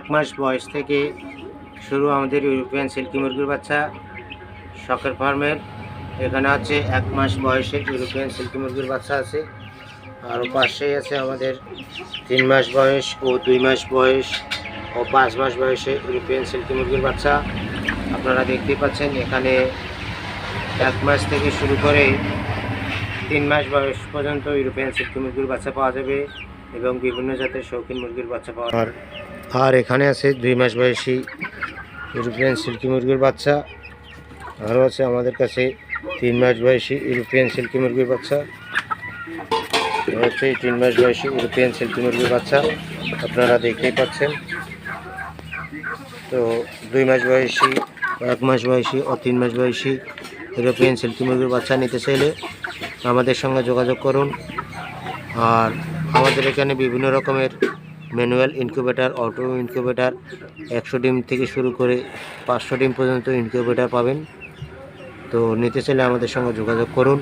এক মাস বয়স থেকে শুরু আমাদের ইউরোপিয়ান সিল্কি মুরগির বাচ্চা, শখের ফার্মের। এখানে আছে এক মাস বয়সের ইউরোপিয়ান সিল্কি মুরগির বাচ্চা আছে। আর পাশেই আছে আমাদের তিন মাস বয়স ও দুই মাস বয়স ও পাঁচ মাস বয়সে ইউরোপিয়ান সিল্কি মুরগির বাচ্চা। আপনারা দেখতেই পাচ্ছেন, এখানে এক মাস থেকে শুরু করে তিন মাস বয়স পর্যন্ত ইউরোপিয়ান সিল্কি মুরগির বাচ্চা পাওয়া যাবে এবং বিভিন্ন জাতের শৌখিন মুরগির বাচ্চা পাওয়া আর এখানে আছে দুই মাস বয়সী ইউরোপিয়ান সিল্কি মুরগির বাচ্চা। আরও আছে আমাদের কাছে তিন মাস বয়সী ইউরোপিয়ান সিল্কি মুরগির বাচ্চা। হচ্ছে তিন মাস বয়সী ইউরোপিয়ান সিল্কি মুরগির বাচ্চা। আপনারা দেখতেই পাচ্ছেন। তো দুই মাস বয়সী, এক মাস বয়সী ও তিন মাস বয়সী ইউরোপিয়ান সিল্কি মুরগির বাচ্চা নিতে চাইলে আমাদের সঙ্গে যোগাযোগ করুন। আর আমাদের এখানে বিভিন্ন রকমের ম্যানুয়াল ইনকিউবেটার, অটো ইনকিউবেটার, একশো ডিম থেকে শুরু করে পাঁচশো ডিম পর্যন্ত ইনকিউবেটার পাবেন। তো নিতে চাইলে আমাদের সঙ্গে যোগাযোগ করুন।